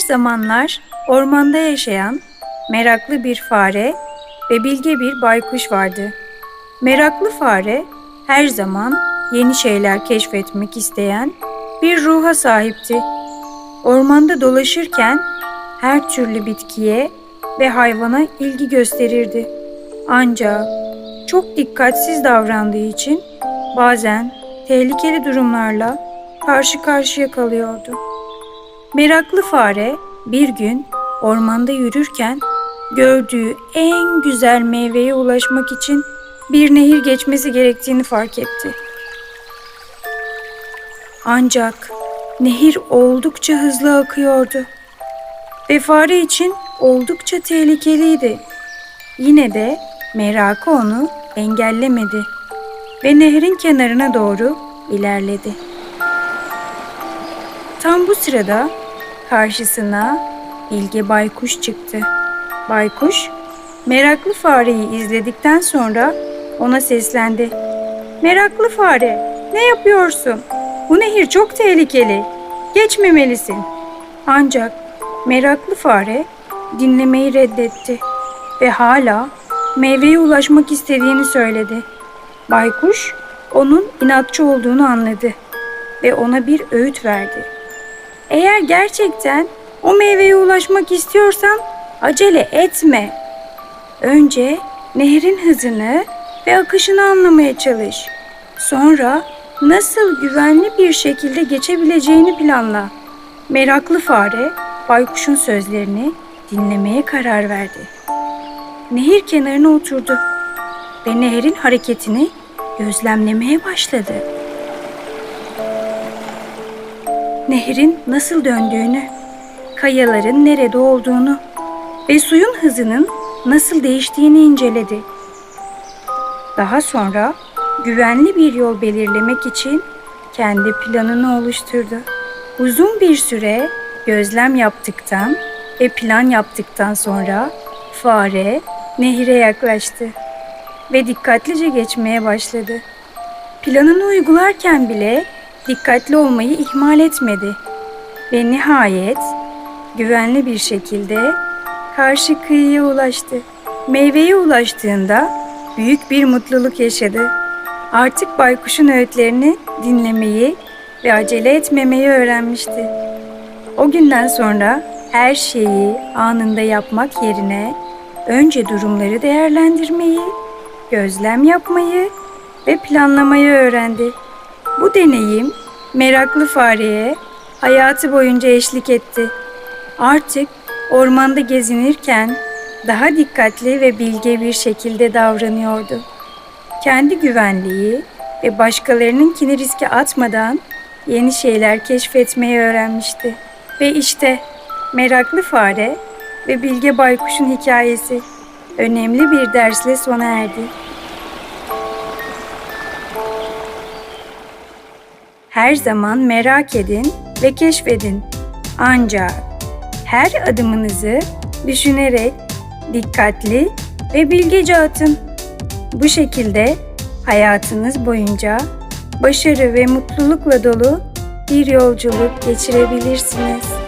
zamanlar ormanda yaşayan meraklı bir fare ve bilge bir baykuş vardı. Meraklı fare her zaman yeni şeyler keşfetmek isteyen bir ruha sahipti. Ormanda dolaşırken her türlü bitkiye ve hayvana ilgi gösterirdi. Ancak çok dikkatsiz davrandığı için bazen tehlikeli durumlarla karşı karşıya kalıyordu. Meraklı fare bir gün ormanda yürürken gördüğü en güzel meyveye ulaşmak için bir nehir geçmesi gerektiğini fark etti. Ancak nehir oldukça hızlı akıyordu ve fare için oldukça tehlikeliydi. Yine de merakı onu engellemedi ve nehrin kenarına doğru ilerledi. Tam bu sırada karşısına Bilge Baykuş çıktı. Baykuş, meraklı fareyi izledikten sonra ona seslendi. Meraklı fare, ne yapıyorsun? Bu nehir çok tehlikeli. Geçmemelisin. Ancak meraklı fare dinlemeyi reddetti ve hala meyveye ulaşmak istediğini söyledi. Baykuş onun inatçı olduğunu anladı ve ona bir öğüt verdi. Eğer gerçekten o meyveye ulaşmak istiyorsan acele etme. Önce nehrin hızını ve akışını anlamaya çalış. Sonra nasıl güvenli bir şekilde geçebileceğini planla. Meraklı fare baykuşun sözlerini dinlemeye karar verdi. Nehir kenarına oturdu ve nehrin hareketini gözlemlemeye başladı. Nehrin nasıl döndüğünü, kayaların nerede olduğunu ve suyun hızının nasıl değiştiğini inceledi. Daha sonra güvenli bir yol belirlemek için kendi planını oluşturdu. Uzun bir süre gözlem yaptıktan ve plan yaptıktan sonra fare nehire yaklaştı ve dikkatlice geçmeye başladı. Planını uygularken bile dikkatli olmayı ihmal etmedi ve nihayet güvenli bir şekilde karşı kıyıya ulaştı. Meyveye ulaştığında büyük bir mutluluk yaşadı. Artık baykuşun öğütlerini dinlemeyi ve acele etmemeyi öğrenmişti. O günden sonra her şeyi anında yapmak yerine önce durumları değerlendirmeyi, gözlem yapmayı ve planlamayı öğrendi. Bu deneyim meraklı fareye hayatı boyunca eşlik etti. Artık ormanda gezinirken daha dikkatli ve bilge bir şekilde davranıyordu. Kendi güvenliği ve başkalarınınkini riske atmadan yeni şeyler keşfetmeyi öğrenmişti. Ve işte meraklı fare ve bilge baykuşun hikayesi önemli bir dersle sona erdi. Her zaman merak edin ve keşfedin. Ancak her adımınızı düşünerek dikkatli ve bilgece atın. Bu şekilde hayatınız boyunca başarı ve mutlulukla dolu bir yolculuk geçirebilirsiniz.